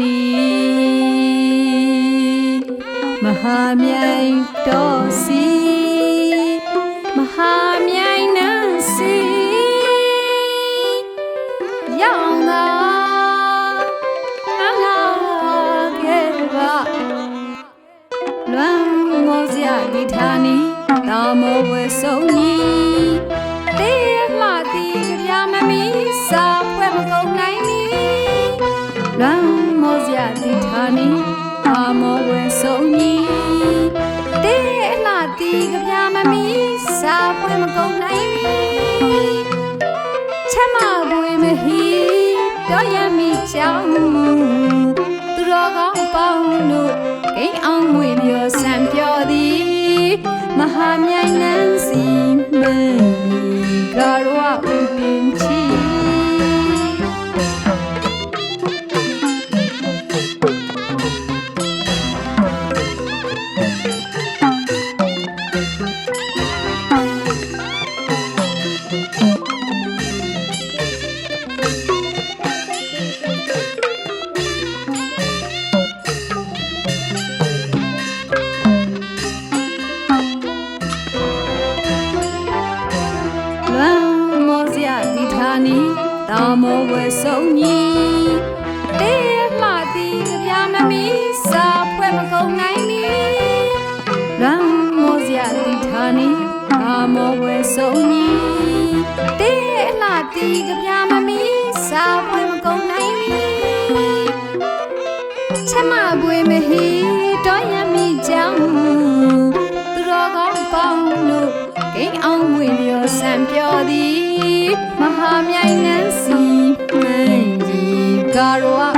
နီမဟာမြိုင်တော်စီမဟာမြိုင်နန်းစီရောင်သာငါလာခဲ့ပါလွမ်းမောစရာဒီဌာနီတာမောဝဲဆုံးကြီး နီအာမောဝဲဆုံးကြီးတေးအလှတီကပြာမမီစာဖွင့်မကုန်နိုင်ပြီချက်မတွင်မဟီတော့ရမီချောင်းသူတော်ကောင်းပေါင်းတို့အိမ်အောင်ငွေပြောစံပြောသည်မဟာမြိုင်နန်းစီမံကာရဝဥ မီစာဖွဲ့မကုန်နိုင်မီရံမောစရာတိထာနီအာမောဝဲဆုံးနီတေအလှတီကပြာမမီစာဖွဲ့မကုန်နိုင်မီချမကွေမဟီတော်ရမီကြောင့်သူတော်ကောင်းပေါင်းလို့ဂိမ်းအောင်ဝင်လျော်ဆံပြောသည်မဟာမြိုင်ငန်းစီမှန်ကြီးကာရော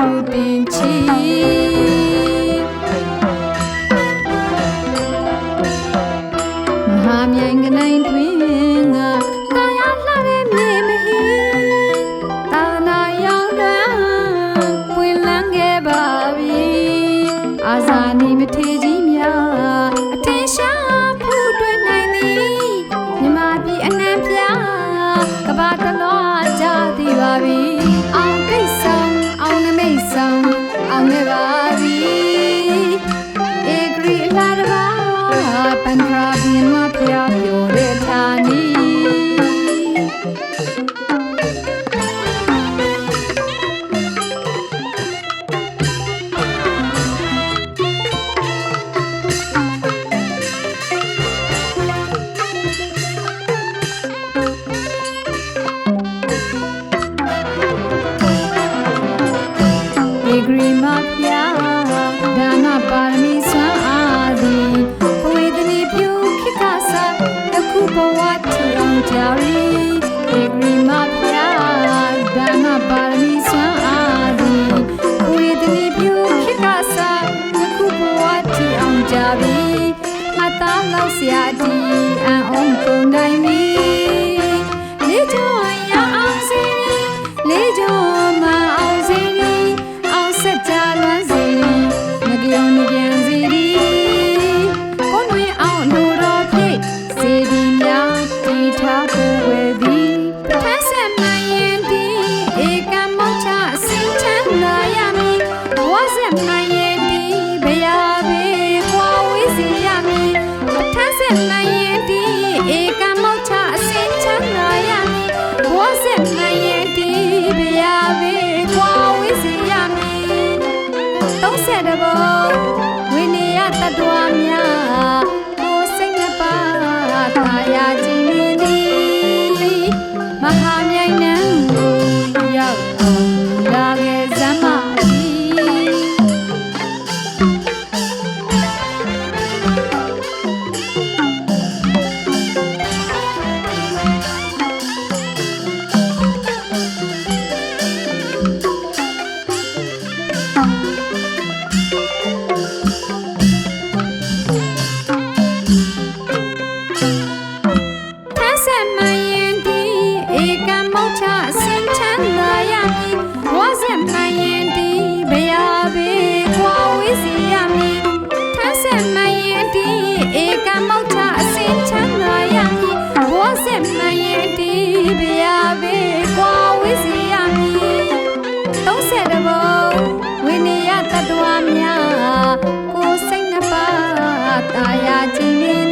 哎呀，今。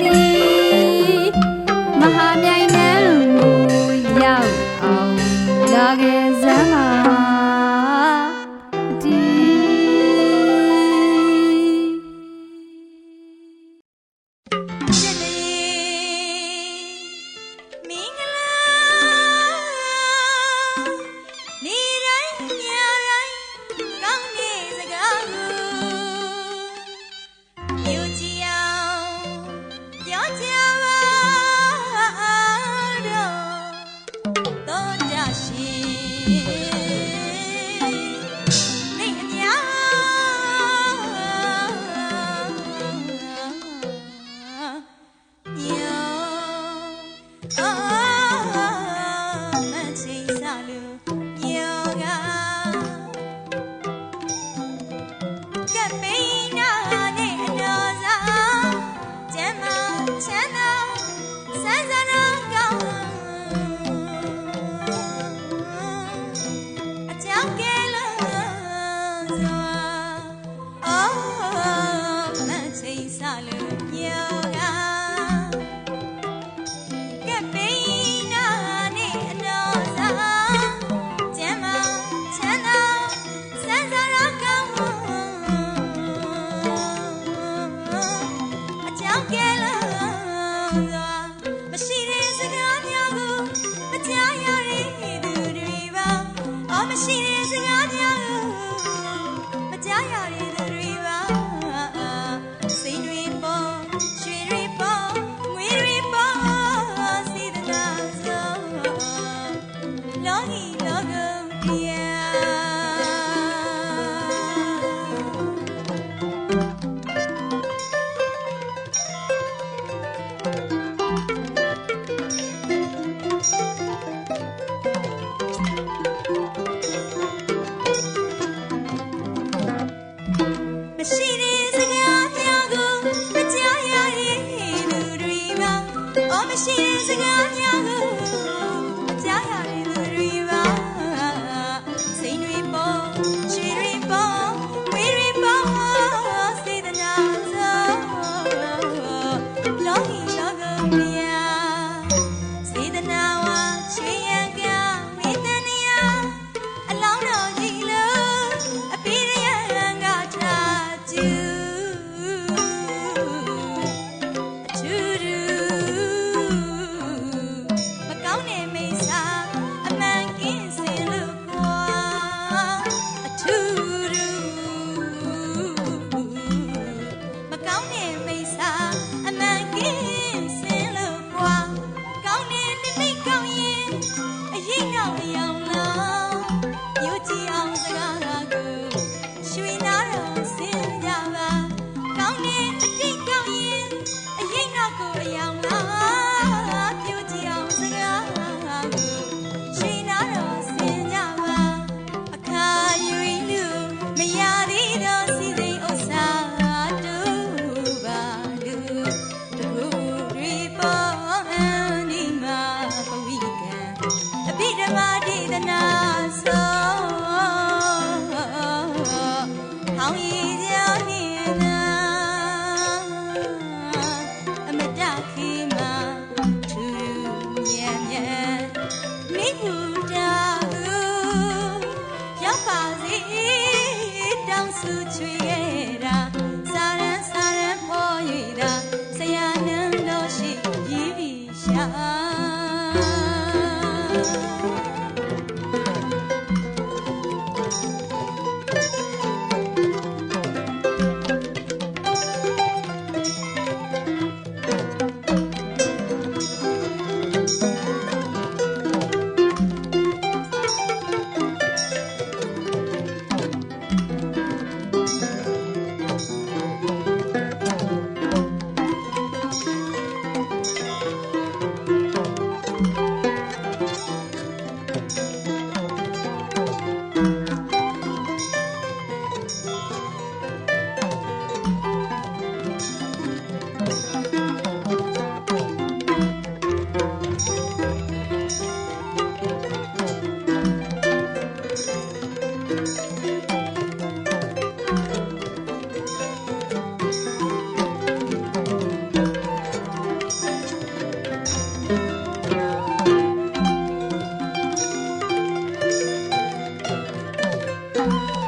Oh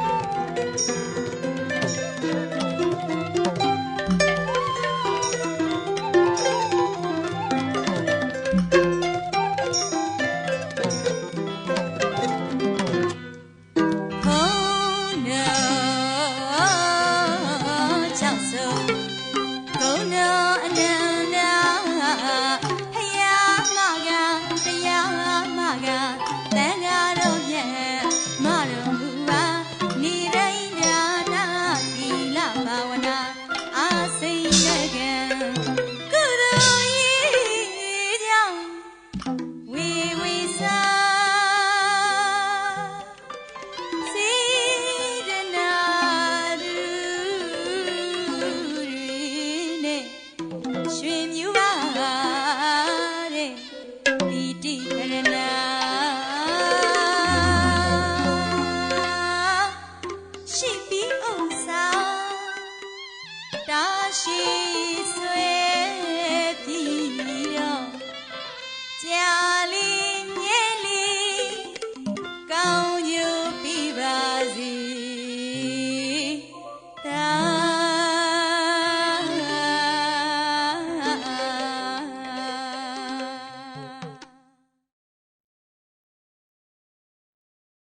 no, no.